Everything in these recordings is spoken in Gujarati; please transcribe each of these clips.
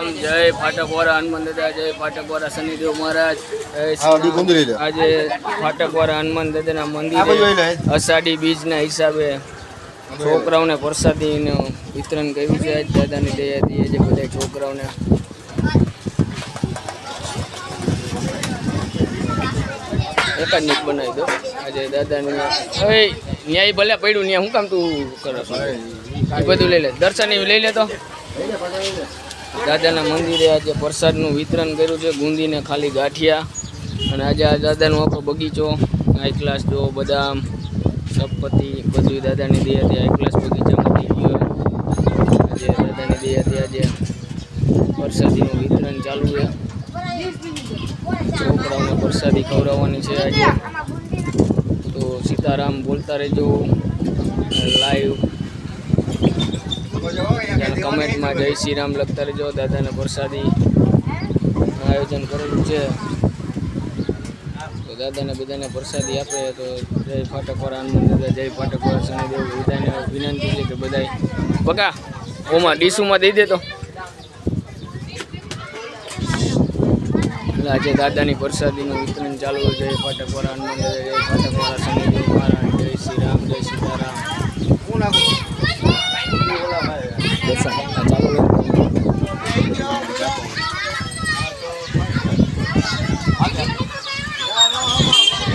સીતારામ જય ફાટકવાળા હનુમાન દાદા જય ફાટકવાળા શનિદેવ મહારાજ. આજે ફાટકવાળા હનુમાન દાદાના મંદિરે અષાઢી બીજના હિસાબે છોકરાઓને પ્રસાદીનું વિતરણ કર્યું છે. દાદાની દયાથી આજે બધા છોકરાઓને એક જ નીટ બનાવી દો. આજે દાદાની હવે ન્યાય ભલે પડ્યું ન્યાય હું કામ તું કરો? એ બધું લઈ લે. દર્શન લઈ લે તો. દાદાના મંદિરે આજે પ્રસાદનું વિતરણ કર્યું છે, ગુંદીને ખાલી ગાંઠિયા. અને આજે આ દાદાનો આખો બગીચો હાઈ ક્લાસ જો બદામ સપતિ બધું દાદાની દયાથી હાઈ ક્લાસ બગીચામાં થઈ ગયો આજે દાદાની દયાથી આજે પ્રસાદીનું વિતરણ ચાલુ છે. છોકરાઓને પ્રસાદી ખવડાવવાની છે આજે. તો સીતારામ બોલતા રહેજો. લાઈવ કમેન્ટમાં જય શ્રી રામ લખતા રહેજો. દાદાને પ્રસાદી આયોજન કરેલું છે. તો દાદાને બધાને પ્રસાદી આપે તો જય ફાટકવાળા હનુમાન દાદા, જય ફાટકવાર શનિદેવ, બધાને વિનંતી છે કે બધા પકા ઓમાં ડીશુમાં દઈ દે તો. આજે દાદાની પ્રસાદીનું વિતરણ ચાલુ જય ફાટકવાળા હનુમાન દાદા, જય ફાટકવાળા શનિદેવ મહારાજ, જય શ્રી રામ જય સીતારામ દર્શન આ ચાલુ રહે.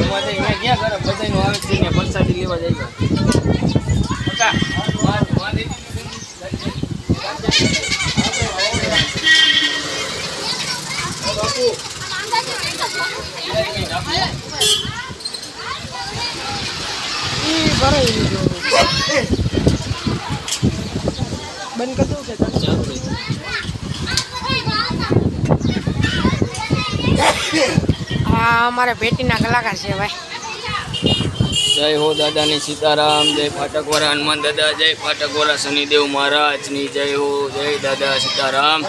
એમાંથી મેં ક્યાં કરે બધાયનું આવે પ્રસાદી લેવા જાય બંધ કરી કે. આ અમારે પેટીના કલાકાર છે ભાઈ જય હો દાદાની સીતારામ, જય ફાટકવાળા હનુમાન દાદા, જય ફાટકવાળા શનિદેવ મહારાજની, જય હો જય દાદા સીતારામ.